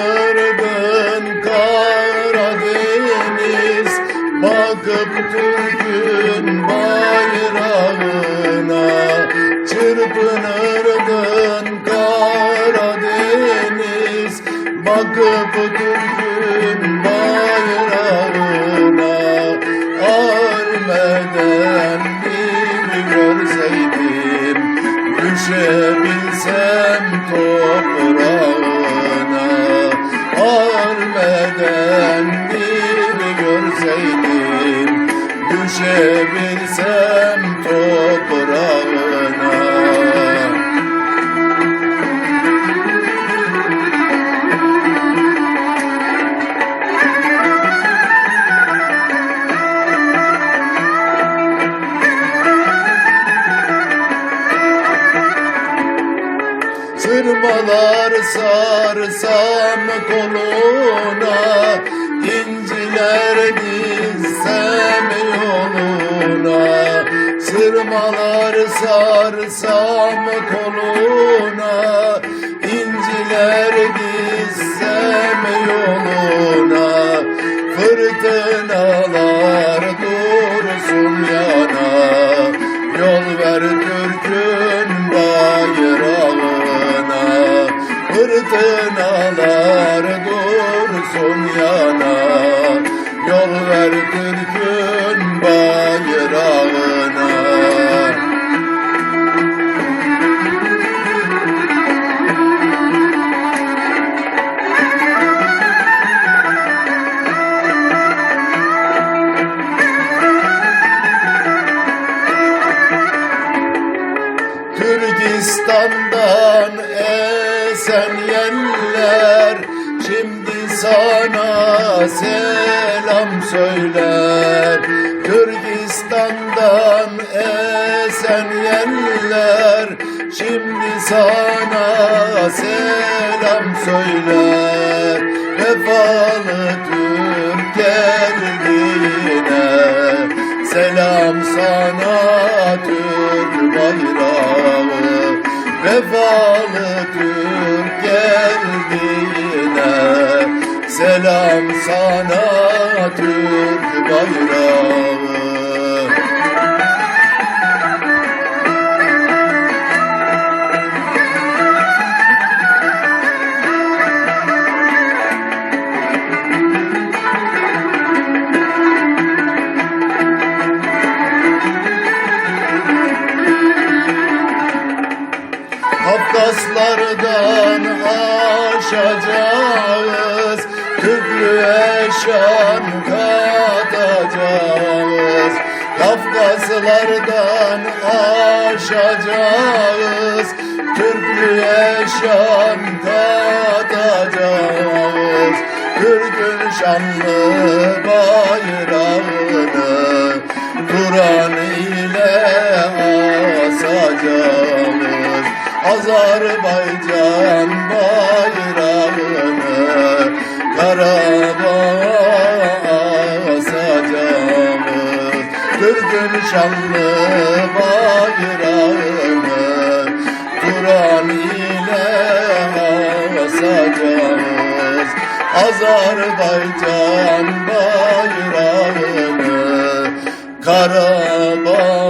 Çırpınırdın Karadeniz Bakıp Türk'ün bayrağına Çırpınırdın Karadeniz. Bakıp Türk'ün bayrağına Ölmeden bir görseydim Düşebilsem toprağına. Ölmeden bir görseydim Düşebilsem toprağına Sırmalar sarsam koluna inciler dizsem yoluna. Sırmalar sarsam koluna inciler dizsem yoluna. Fırtınalar yana Yol ver Türk'ün bayrağına. Türkistan'dan esen yeller Şimdi sana selam söyler. Türkistan'dan esen yeller Şimdi sana selam söyler. Vefalı Türk geldiğine Selam sana Türk bayrağı. Vefalı Türk geldiğine Selam sana Türk bayrağı Kafkaslardan aşacağız Türklüğe şan katacağız. Kafkaslardan aşacağız. Türklüğe şan katacağız Türk'ün şanlı bayrağını Turan ile asacağız. Azerbaycan Türk'ün şanlı bayrağını Turan ile asacağız Azerbaycan bayrağını Karabağ'a